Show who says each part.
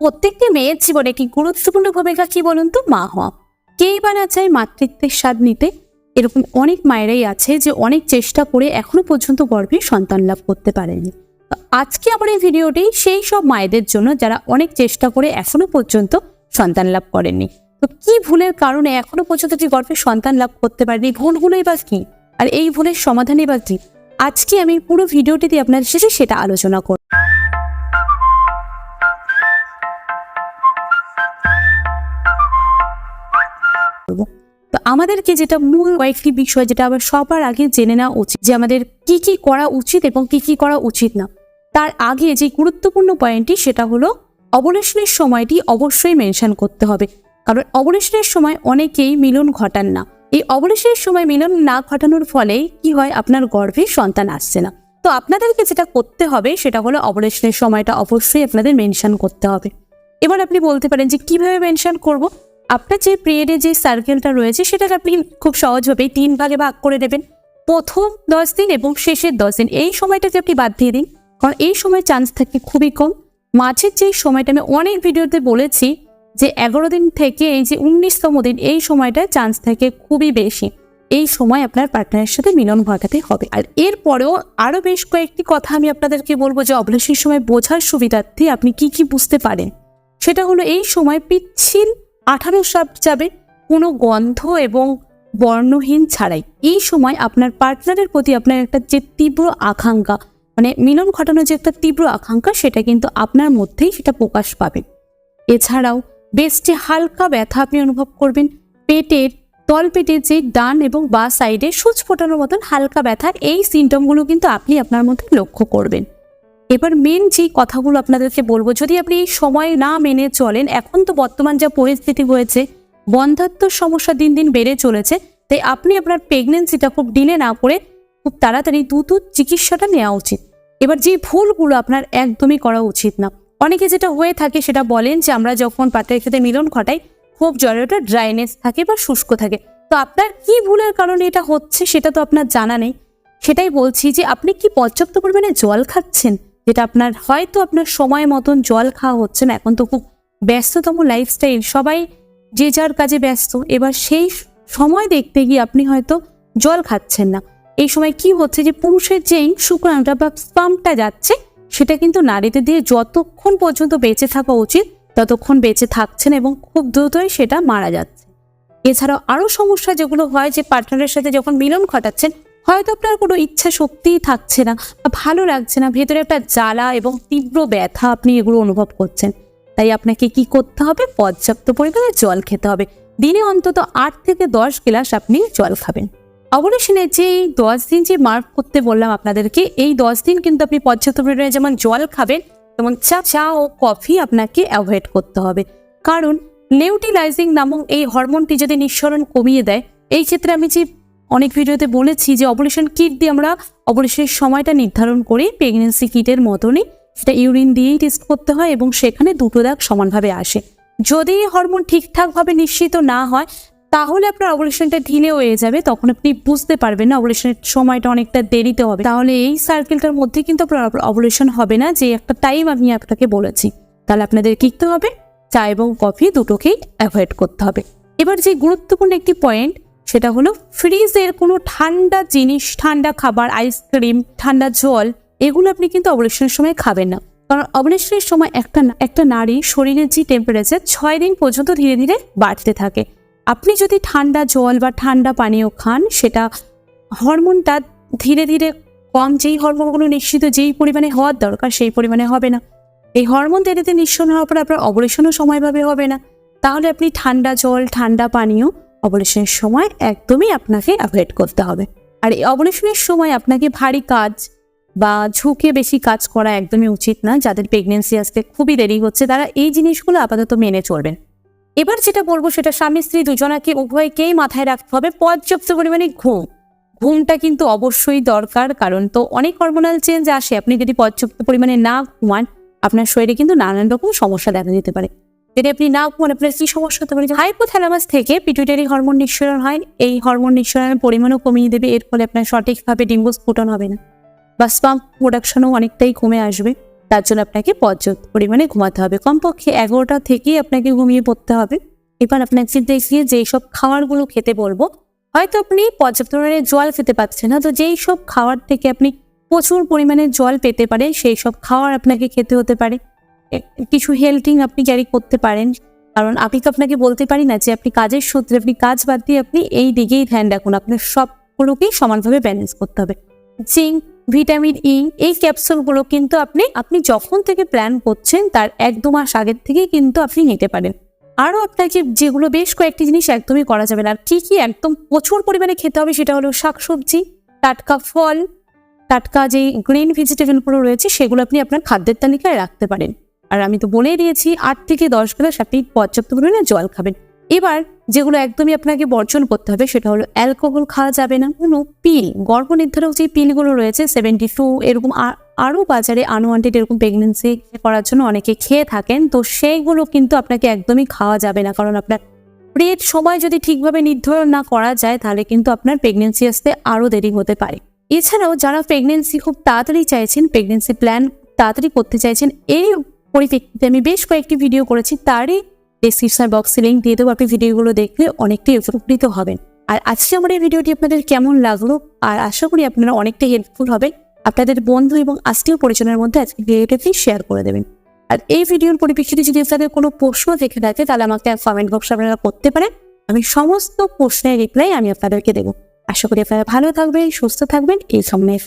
Speaker 1: প্রত্যেকটি মেয়ের জীবনে একটি গুরুত্বপূর্ণ ভূমিকা কি বলুন তো? মা হওয়া। কেই বা না চায় মাতৃত্বের স্বাদ নিতে? এরকম অনেক মায়েরাই আছে যে অনেক চেষ্টা করে এখনও পর্যন্ত গর্ভে সন্তান লাভ করতে পারেনি। আজকে আমার এই ভিডিওটি সেই সব মায়েদের জন্য যারা অনেক চেষ্টা করে এখনও পর্যন্ত সন্তান লাভ করেননি। তো কি ভুলের কারণে এখনও পর্যন্ত যে গর্ভে সন্তান লাভ করতে পারেনি? ভুলগুলোই বা কি? আর এই ভুলের সমাধানই বা কি? আজকে আমি পুরো ভিডিওটিতে আপনার শেষে সেটা আলোচনা করব। আমাদেরকে যেটা মূল কয়েকটি বিষয় যেটা আবার সবার আগে জেনে নেওয়া উচিত, যে আমাদের কি কি করা উচিত এবং কি কি করা উচিত না। তার আগে যে গুরুত্বপূর্ণ পয়েন্টটি সেটা হলো অবলেশনের সময়টি অবশ্যই মেনশন করতে হবে। কারণ অবলেশনের সময় অনেকেই মিলন ঘটান না। এই অবলেশনের সময় মিলন না ঘটানোর ফলে কি হয়? আপনার গর্ভে সন্তান আসছে না। তো আপনাদেরকে যেটা করতে হবে সেটা হলো অবলেশনের সময়টা অবশ্যই আপনাদের মেনশন করতে হবে। এবার আপনি বলতে পারেন যে কীভাবে মেনশন করব? আপনার যে পিরিয়ডে যে সার্কেলটা রয়েছে, সেটাকে আপনি খুব সহজভাবেই তিন ভাগে ভাগ করে দেবেন প্রথম দশ দিন এবং শেষের দশ দিন। এই সময়টাকে আপনি বাদ দিয়ে দিন, কারণ এই সময় চান্স থাকে খুবই কম। মাঝের যে সময়টা আমি অনেক ভিডিওতে বলেছি যে, এগারো দিন থেকে এই যে উনিশতম দিন, এই সময়টায় চান্স থাকে খুবই বেশি। এই সময় আপনার পার্টনারের সাথে মিলন ঘটাতে হবে। আর এরপরেও আরও বেশ কয়েকটি কথা আমি আপনাদেরকে বলব যে অবলেশনের সময় বোঝার সুবিধার্থে আপনি কি কি বুঝতে পারেন। সেটা হলো এই সময় পিচ্ছিল আঠারো সাপ যাবে। কোনো গন্ধ এবং বর্ণহীন ছাড়াই। এই সময় আপনার পার্টনারের প্রতি আপনার একটা যে তীব্র আকাঙ্ক্ষা মানে মিলন ঘটানোর যে একটা তীব্র আকাঙ্ক্ষা, সেটা কিন্তু আপনার মধ্যেই সেটা প্রকাশ পাবে। এছাড়াও বেস্টে হালকা ব্যথা আপনি অনুভব করবেন। পেটের তল পেটের যে ডান এবং বা সাইডে সূচ ফোটানোর মতন হালকা ব্যথা, এই সিমটমগুলো কিন্তু আপনি আপনার মধ্যে লক্ষ্য করবেন। এবার মেন যে কথাগুলো আপনাদেরকে বলব, যদি আপনি এই সময় না মেনে চলেন, এখন তো বর্তমান যা পরিস্থিতি হয়েছে বন্ধাত্মর সমস্যা দিন দিন বেড়ে চলেছে, তাই আপনি আপনার প্রেগনেন্সিটা খুব ডিলে না করে খুব তাড়াতাড়ি দ্রুত চিকিৎসাটা নেওয়া উচিত। এবার যে ভুলগুলো আপনার একদমই করা উচিত না। অনেকে যেটা হয়ে থাকে সেটা বলেন যে, আমরা যখন পাত্রের সাথে মিলন ঘটাই, খুব জলেটা ড্রাইনেস থাকে বা শুষ্ক থাকে। তো আপনার কি ভুলের কারণে এটা হচ্ছে সেটা তো আপনার জানা নেই। সেটাই বলছি যে, আপনি কি পর্যাপ্ত পরিমাণে জল খাচ্ছেন? যেটা আপনার হয়তো আপনার সময় মতন জল খাওয়া হচ্ছে না, এখন তো খুব ব্যস্ততম লাইফস্টাইল সবাই যে যার কাজে ব্যস্ত, এবার সেই সময় দেখতে গিয়ে আপনি হয়তো জল খাচ্ছেন না। এই সময় কি হচ্ছে যে পুরুষের যেই শুক্রাণুটা বা স্পামটা যাচ্ছে, সেটা কিন্তু নারীদের দিয়ে যতক্ষণ পর্যন্ত বেঁচে থাকা উচিত, ততক্ষণ বেঁচে থাকছেন এবং খুব দ্রুতই সেটা মারা যাচ্ছে। এছাড়াও আরও সমস্যা যেগুলো হয় যে পার্টনারের সাথে যখন মিলন ঘটাচ্ছেন হয়তো আপনার কোনো ইচ্ছা শক্তিই থাকছে না বা ভালো লাগছে না, ভেতরে একটা জ্বালা এবং তীব্র ব্যথা আপনি এগুলো অনুভব করছেন। তাই আপনাকে কি করতে হবে? পর্যাপ্ত পরিমাণে জল খেতে হবে। দিনে অন্তত আট থেকে দশ গ্লাস আপনি জল খাবেন। অবলেশনে যে এই দশ দিন যে মার্ক করতে বললাম আপনাদেরকে, এই দশ দিন কিন্তু আপনি পর্যাপ্ত পরিমাণে যেমন জল খাবেন, তেমন চা চা ও কফি আপনাকে অ্যাভয়েড করতে হবে। কারণ লেউটিলাইজিং নামক এই হরমোনটি যদি নিঃসরণ কমিয়ে দেয়, এই ক্ষেত্রে আমি যে অনেক ভিডিওতে বলেছি যে অপারেশন কিট দিয়ে আমরা অপারেশনের সময়টা নির্ধারণ করি প্রেগনেন্সি কিটের মতনই। সেটা ইউরিন দিয়েই টেস্ট করতে হয় এবং সেখানে দুটো দাগ সমানভাবে আসে। যদি হরমোন ঠিকঠাকভাবে নিশ্চিত না হয়, তাহলে আপনার অপারেশনটা ঢিলে হয়ে যাবে। তখন আপনি বুঝতে পারবেন না অপারেশনের সময়টা অনেকটা দেরিতে হবে। তাহলে এই সার্কেলটার মধ্যে কিন্তু আপনার অপারেশন হবে না, যে একটা টাইম আমি আপনাকে বলেছি। তাহলে আপনাদের কি করতে হবে? চা এবং কফি দুটোকেই অ্যাভয়েড করতে হবে। এবার যে গুরুত্বপূর্ণ একটি পয়েন্ট সেটা হলো ফ্রিজের কোনো ঠান্ডা জিনিস, ঠান্ডা খাবার, আইসক্রিম, ঠান্ডা জল, এগুলো আপনি কিন্তু অবলেশনের সময় খাবেন না। কারণ অবলেশনের সময় একটা একটা নারী শরীরের যে টেম্পারেচার ছয় দিন পর্যন্ত ধীরে ধীরে বাড়তে থাকে। আপনি যদি ঠান্ডা জল বা ঠান্ডা পানীয় খান, সেটা হরমোনটা ধীরে ধীরে কম, যেই হরমোনগুলো নিশ্চিত, যেই পরিমাণে হওয়ার দরকার, সেই পরিমাণে হবে না। এই হরমোন ধীরে নিঃসরণ হওয়ার পর আপনার অবলেশনও সময়ভাবে হবে না। তাহলে আপনি ঠান্ডা জল, ঠান্ডা পানীয় অবলেশনের সময় একদমই আপনাকে অ্যাভয়েড করতে হবে। আর এই অবলেশনের সময় আপনাকে ভারী কাজ বা ঝুঁকে বেশি কাজ করা একদমই উচিত না, যাদের প্রেগনেন্সি আসতে খুবই দেরি হচ্ছে, তারা এই জিনিসগুলো আপাতত মেনে চলবেন। এবার যেটা বলব, সেটা স্বামী, স্ত্রী দুজনাকে উভয়কেই মাথায় রাখতে হবে, পর্যাপ্ত পরিমাণে ঘুম। ঘুমটা কিন্তু অবশ্যই দরকার, কারণ তো অনেক হরমোনাল চেঞ্জ আসে। আপনি যদি পর্যাপ্ত পরিমাণে না ঘুমান, আপনার শরীরে কিন্তু নানান রকম সমস্যা দেখা দিতে পারে। যদি আপনি না ঘুমান, আপনার কি সমস্যা হতে পারে? হাইপোথ্যালামাস থেকে পিটুইটারি হরমোন নিঃসরণ হয়, এই হরমোন নিঃসরণের পরিমাণও কমিয়ে দেবে, এর ফলে আপনার সঠিকভাবে ডিম্বস্ফুটন হবে না বা স্পাম প্রোডাকশনও অনেকটাই কমে আসবে, তার জন্য আপনাকে পর্যাপ্ত পরিমাণে ঘুমাতে হবে। কমপক্ষে এগারোটা থেকেই আপনাকে ঘুমিয়ে পড়তে হবে। এবার আপনাকে দেখিয়ে যেই সব খাবারগুলো খেতে বলব, হয়তো আপনি পর্যাপ্ত পরিমাণে জল খেতে পাচ্ছেন না, তো যেই সব খাবার থেকে আপনি প্রচুর পরিমাণে জল পেতে পারেন, সেই সব খাবার আপনাকে খেতে হতে পারে। কিছু হেলথিং আপনি ক্যারি করতে পারেন। কারণ আমি তো আপনাকে বলতে পারি না যে আপনি কাজের সূত্রে আপনি কাজ বাদ দিয়ে আপনি এই দিকেই ধ্যান রাখুন। আপনার সবগুলোকেই সমানভাবে ব্যালেন্স করতে হবে। জিঙ্ক ভিটামিন ই এই ক্যাপসুলগুলো কিন্তু আপনি আপনি যখন থেকে প্ল্যান করছেন, তার এক দু মাস আগের থেকেই কিন্তু আপনি নিতে পারেন। আরও আপনাকে যেগুলো বেশ কয়েকটি জিনিস একদমই করা যাবে না। আর কী কী একদম প্রচুর পরিমাণে খেতে হবে সেটা হলো শাকসবজি, টাটকা ফল, টাটকা যে গ্রিন ভেজিটেবলগুলো রয়েছে, সেগুলো আপনি আপনার খাদ্যের তালিকায় রাখতে পারেন। আর আমি তো বলেই দিয়েছি, আট থেকে দশ গ্লাস আপনি পর্যাপ্ত পরিমাণে জল খাবেন। এবার যেগুলো একদমই আপনাকে বর্জন করতে হবে, সেটা হলো অ্যালকোহল খাওয়া যাবে না। কোনো পিল গর্ভ নির্ধারক যে পিলগুলো রয়েছে সেভেন্টি টু এরকম আরও বাজারে আনওয়ান্টেড এরকম প্রেগনেন্সি করার জন্য অনেকে খেয়ে থাকেন, তো সেইগুলো কিন্তু আপনাকে একদমই খাওয়া যাবে না। কারণ আপনার পিরিয়ড সময় যদি ঠিকভাবে নির্ধারণ না করা যায়, তাহলে কিন্তু আপনার প্রেগনেন্সি আসতে আরও দেরি হতে পারে। এছাড়াও যারা প্রেগনেন্সি খুব তাড়াতাড়ি চাইছেন প্রেগনেন্সি প্ল্যান তাড়াতাড়ি করতে চাইছেন, এই পরিপ্রেক্ষিতে আমি বেশ কয়েকটি ভিডিও করেছি, তারই ডিসক্রিপশন বক্সে লিঙ্ক দিয়ে দেবো। আপনি ভিডিওগুলো দেখলে অনেকটাই উপকৃত হবেন। আর আজকে আমার এই ভিডিওটি আপনাদের কেমন লাগল, আর আশা করি আপনারা অনেকটাই হেল্পফুল হবেন। আপনাদের বন্ধু এবং আত্মীয় পরিজনের মধ্যে আজকে ভিডিওটি শেয়ার করে দেবেন। আর এই ভিডিওর পরিপ্রেক্ষিতে যদি আপনাদের কোনো প্রশ্ন থেকে থাকে, তাহলে আমাকে কমেন্ট বক্সে আপনারা করতে পারেন। আমি সমস্ত প্রশ্নের রিপ্লাই আমি আপনাদেরকে দেবো। আশা করি আপনারা ভালো থাকবেন, সুস্থ থাকবেন। এই সময়